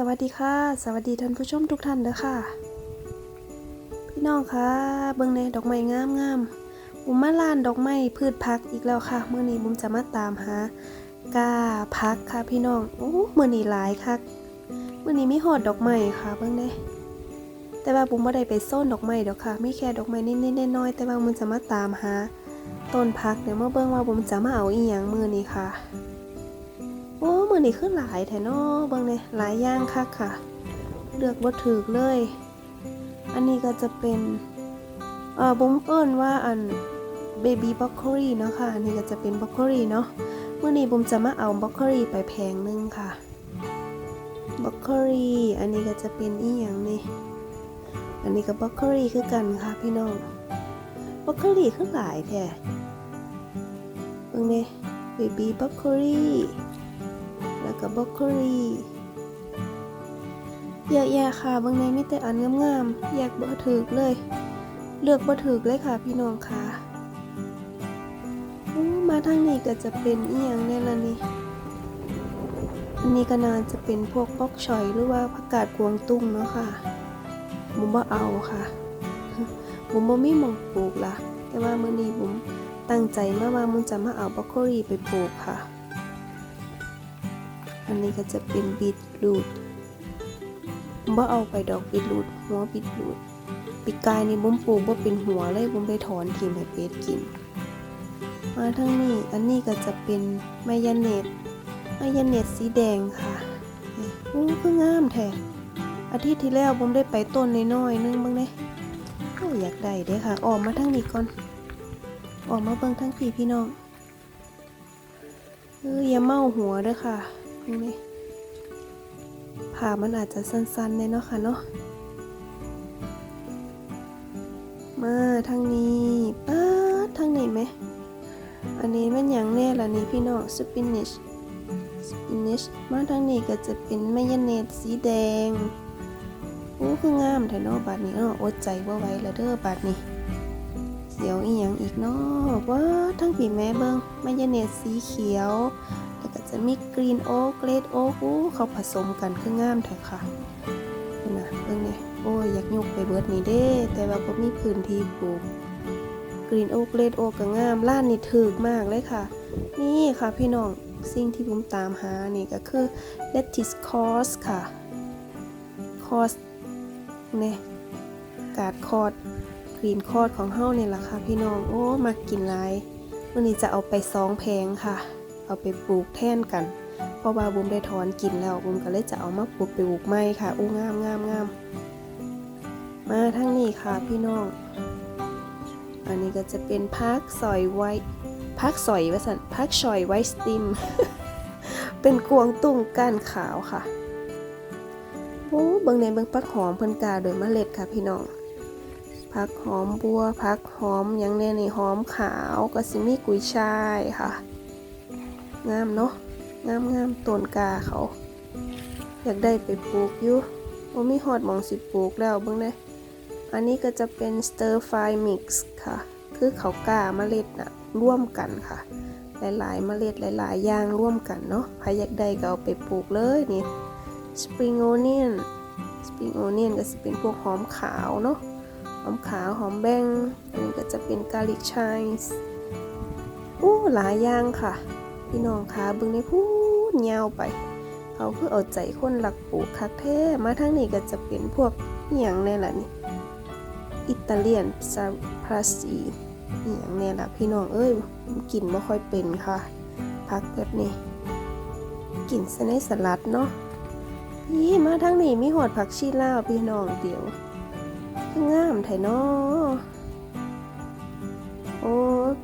สวัสดีค่ะ สวัสดีท่านผู้ชมทุกท่านเด้อค่ะ พี่น้องคะเบิ่งในดอกไม้งามงามบุมมาลานดอกไม้พืชพักอีกแล้วค่ะเมื่อนี้บุมจะมาตามหากาพักค่ะพี่น้องโอ้เมื่อนี้หลายคักเมื่อนี้มีหอดดอกไม้ค่ะเบิ่งเด้แต่ว่าบุมบ่ได้ไปโซนดอกไม้ดอกค่ะมีแค่ดอกไม้นิดๆน้อยๆแต่ว่าบุมจะมาตามหาต้นพักเดี๋ยวมาเบิ่งว่าบุมจะมาเอาอีหยังมื้อนี้ค่ะ มือนี่คือหลายแถนอเบิ่งเนี่ยหลายอย่างคักค่ะ เลือกบ่ถูกเลย อันนี้ก็จะเป็นเอ่อบุ้มเอิ้นว่าอันเบบี้บล็อกโคลีเนาะค่ะ อันนี้ก็จะเป็นบล็อกโคลีเนาะเมื้อนี้บุ้มจะมาเอาบล็อกโคลีไปแพงนึงค่ะบล็อกโคลีอันนี้ก็จะเป็นอีหยังนี่อันนี้ก็บล็อกโคลีคือกันค่ะพี่น้องบล็อกโคลีคือหลายแท้เบิ่งเนี่ยเบบี้บล็อกโคลี ก็บรอกโคลีเยอะแยะค่ะบางในมีแต่อันงามๆแยากบ่ถึกเลย เลือกบ่ถึกเลยค่ะพี่น้องค่ะมาทางนี้ก็จะเป็นอีหยังแน่ละนี่อันนี้ก็น่าจะเป็นพวกปอกชอยหรือว่าผักกาดกวางตุ้งเนาะค่ะบุมบ่เอาค่ะบุมบ่มีหมองปลูกล่ะ แต่ว่ามื้อนี้บุมตั้งใจมาว่ามุมจะมาเอาบรอกโคลีไปปลูกค่ะ อันนี้ก็จะเป็นบีทรูทบ่เอาไปดอกบีทรูทหัวบีทรูทปีกายนี่บุ้มปลูกบ่เป็นหัวเลยบุ้มไปถอนทิ่มให้เป็ดกิน มาทั้งนี้อันนี้ก็จะเป็นมายองเนตมายองเนตสีแดงค่ะอู้คืองามแท้อาทิตย์ที่แล้วบุ้มได้ไปต้นน้อยๆนึงบ้างเด้โอ้อยากได้เด้ค่ะ ออกมาทั้งนี้ก่อน ออกมาเบิ่งทั้งพี่พี่น้องเอออย่าเมาหัวเด้อค่ะ นี่นี่ผ่ามันอาจจะสั้นๆเลยเนาะค่ะเนาะมาทางนี้ป้าทางนี้ไหม อันนี้มันอย่างแน่ละนี่พี่น้องสปินิชสปินิชมาทางนี้ก็จะเป็นมายองเนสสีแดงโอ้คืองามแท้เนาะบาดนี้เนาะอดใจว่าไว้ละเด้อบาดนี้เสียวอีหยังอีกเนาะว้าทั้งปีแม่เบิงมายองเนสสีเขียว แล้วก็จะมีกรีนโอ๊กเลดโอ๊กเขาผสมกันคืองามแท้ค่ะนะเบิ่งนี่โอ้ยอยากยกไปเบิดนี่เด้ แต่ว่าบ่มีพื้นที่ปลูกกรีนโอ๊กเลดโอ๊กก็งามล้านนี่ถึกมากเลยค่ะ นี่ค่ะพี่น้องสิ่งที่ผมตามหานี่ก็คือ lettuce cos ค่ะ cos เนี่ยกาดคอดกรีนคอดของเฮาเนี่ยล่ะค่ะพี่น้องโอ้มากินหลายวันนี้จะเอาไปสองแพงค่ะ เอาไปปลูกแทนกัน เพราะว่าบุมได้ถอนกินแล้วบุมก็เลยจะเอามาปลูกไปปลูกไม้ค่ะอู้งามงามงามมาทั้งนี้ค่ะพี่น้อง อันนี้ก็จะเป็นพักสอยไว้พักสอยว่าสันพักชอยไว้สติม เป็นกวงตุ้งก้านขาวค่ะโอ้เบิ่งในเบิ่งพักหอมเพิ่นกาโดยเมล็ดค่ะพี่น้องพักหอมบัวพักหอมยังแน่นี่หอมขาวก็สิมีกุยช่ายค่ะ งามเนาะงามงามต้นกาเขา อยากได้ไปปลูกอยู่ว่ามีฮอดหมองสิปลูกแล้วเบิ่งได้อันนี้ก็จะเป็น stir fry mix ค่ะ คือเขากาเมล็ดน่ะร่วมกันค่ะ หลายๆเมล็ดหลาย ๆ อย่างร่วมกันเนาะใครอยากได้ก็เอาไปปลูกเลยนี่ spring onion spring onion ก็จะเป็นพวกหอมขาวเนาะหอมขาวหอมแบงอันนี้ก็จะเป็น garlic chives โอ้หลายอย่างค่ะ พี่น้องคะเบิ่งในพูดยาวไป เขาคือเอาใจคนหลักปลูกคักแท้มาทั้งนี้ก็จะเป็นพวกอหย่างแน่ล่ะนี่อิตาเลียนซาพาซีอหย่างแน่ล่ะพี่น้องเอ้ยกินไม่ค่อยเป็นค่ะพักแบบนี้กินซะในสลัดเนาะพี่มาทั้งนี้มีหอดผักชีลาวพี่น้องเดี๋ยวคืองามไทยเนาะ อ้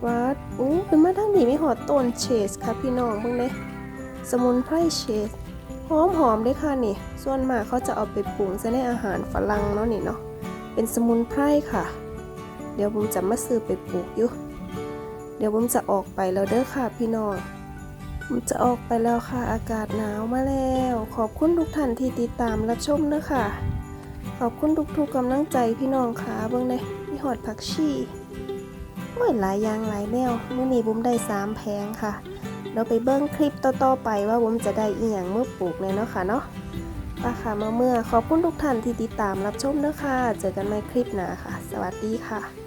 วัดอู้เป็นมาทั้งนี้ไม่หอดต้นเชสค่ะพี่น้องเบิ่งเลยสมุนไพรเชสหอมหอมเลยค่ะนี่ ส่วนมากเขาจะเอาไปปรุงซะในอาหารฝรั่งเนาะนี่เนาะเป็นสมุนไพรค่ะ เดี๋ยวผมจะมาซื้อไปปลูกอยู่ เดี๋ยวผมจะออกไปแล้วเด้อค่ะพี่น้องผมจะออกไปแล้วค่ะอากาศหนาวมาแล้ว ขอบคุณทุกท่านที่ติดตามรับชมเด้อค่ะ ขอบคุณทุกๆกำลังใจพี่น้องค่ะเบิ่งเลยมีหอดผักชี โอ้ยหลายอย่างหลายแนวมื้อนี้บุ้มได้สามแพงค่ะ เราไปเบิ้งคลิปต่อๆไปว่าบุ้มจะได้อีหยังเมื่อปลูกเนี่ยเนาะค่ะเนาะป้าค่ะมาเมื่อขอบคุณทุกท่านที่ติดตามรับชมเนาะค่ะ เจอกันใหม่คลิปหน้าค่ะ สวัสดีค่ะ